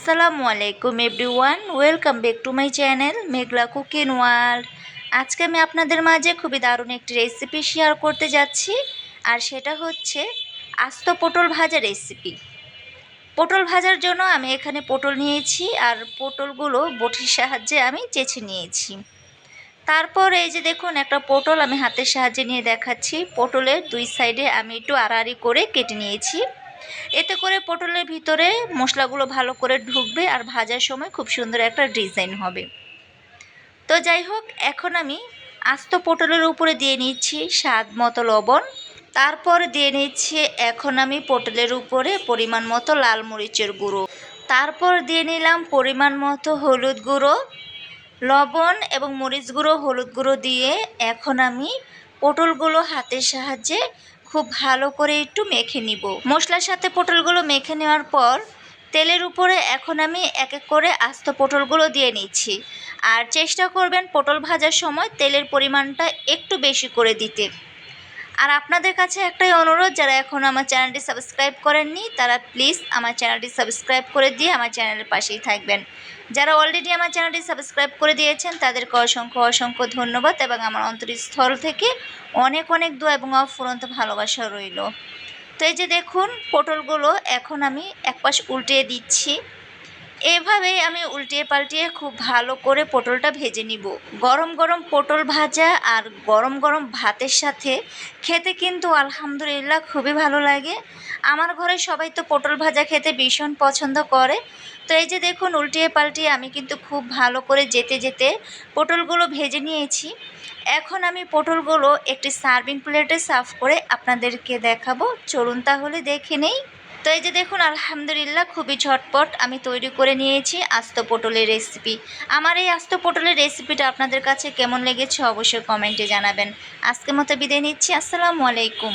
আসসালামু আলাইকুম everyone, welcome back to my channel Meghla cooking world. আজকে আমি আপনাদের মাঝে খুবই দারুণ একটি রেসিপি শেয়ার করতে যাচ্ছি, আর সেটা হচ্ছে আস্ত পটল ভাজা রেসিপি পটল ভাজার জন্য আমি এখানে পটল নিয়েছি, আর পটলগুলো বটির সাহায্যে আমি চেছে নিয়েছি। তারপর এই যে দেখুন, একটা পটল আমি হাতের সাহায্যে নিয়ে দেখাচ্ছি। পটলের দুই সাইডে আমি একটু আড়াআড়ি করে কেটে নিয়েছি। এতে করে পটলের ভিতরে মশলাগুলো ভালো করে ঢুকবে আর ভাজার সময় খুব সুন্দর একটা ডিজাইন হবে। তো যাই হোক, এখন আমি আস্ত পটলের উপরে দিয়ে নিচ্ছি স্বাদ মতো লবণ। তারপর দিয়ে নিচ্ছি এখন আমি পটলের উপরে পরিমাণ মতো লাল মরিচের গুঁড়ো। তারপর দিয়ে নিলাম পরিমাণ মতো হলুদ গুঁড়ো, লবণ এবং মরিচ গুঁড়ো, হলুদ গুঁড়ো দিয়ে এখন আমি পটলগুলো হাতের সাহায্যে খুব ভালো করে একটু মেখে নিব। মশলার সাথে পটলগুলো মেখে নেওয়ার পর তেলের উপরে এখন আমি এক এক করে আস্ত পটলগুলো দিয়ে নিচ্ছি। আর চেষ্টা করবেন পটল ভাজার সময় তেলের পরিমাণটা একটু বেশি করে দিতে। আর আপনাদের কাছে একটাই অনুরোধ, যারা এখন আমার চ্যানেলটি সাবস্ক্রাইব করেননি, তারা প্লিজ আমার চ্যানেলটি সাবস্ক্রাইব করে দিয়ে আমার চ্যানেলের পাশেই থাকবেন। যারা অলরেডি আমার চ্যানেলটি সাবস্ক্রাইব করে দিয়েছেন, তাদেরকে অসংখ্য অসংখ্য ধন্যবাদ এবং আমার অন্তরস্থল থেকে অনেক অনেক দোয়া এবং অফুরন্ত ভালোবাসা রইল। তো এই যে দেখুন, পটলগুলো এখন আমি এক পাশ উল্টিয়ে দিচ্ছি। এভাবেই আমি উল্টিয়ে পাল্টিয়ে খুব ভালো করে পটলটা ভেজে নিব। গরম গরম পটল ভাজা আর গরম গরম ভাতের সাথে খেতে কিন্তু আলহামদুলিল্লাহ খুবই ভালো লাগে। আমার ঘরে সবাই তো পটল ভাজা খেতে ভীষণ পছন্দ করে। তো এই যে দেখুন, উল্টিয়ে পাল্টিয়ে আমি কিন্তু খুব ভালো করে যেতে যেতে পটলগুলো ভেজে নিয়েছি। এখন আমি পটলগুলো একটি সার্ভিং প্লেটে সার্ভ করে আপনাদেরকে দেখাবো। চলুন তাহলে দেখে নেই। তো এই যে দেখুন, আলহামদুলিল্লাহ খুবই ঝটপট আমি তৈরি করে নিয়েছি আস্ত পটলের রেসিপি আমার এই আস্ত পটলের রেসিপিটা আপনাদের কাছে কেমন লেগেছে অবশ্যই কমেন্টে জানাবেন। আজকের মতো বিদায় নিচ্ছি, আসসালামু আলাইকুম।